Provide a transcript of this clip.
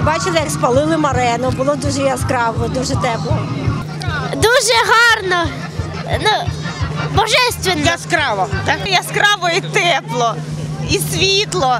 Ми як спалили марену, було дуже яскраво, дуже тепло. Дуже гарно. Ну, божественно. Яскраво. Так? Яскраво і тепло, і світло.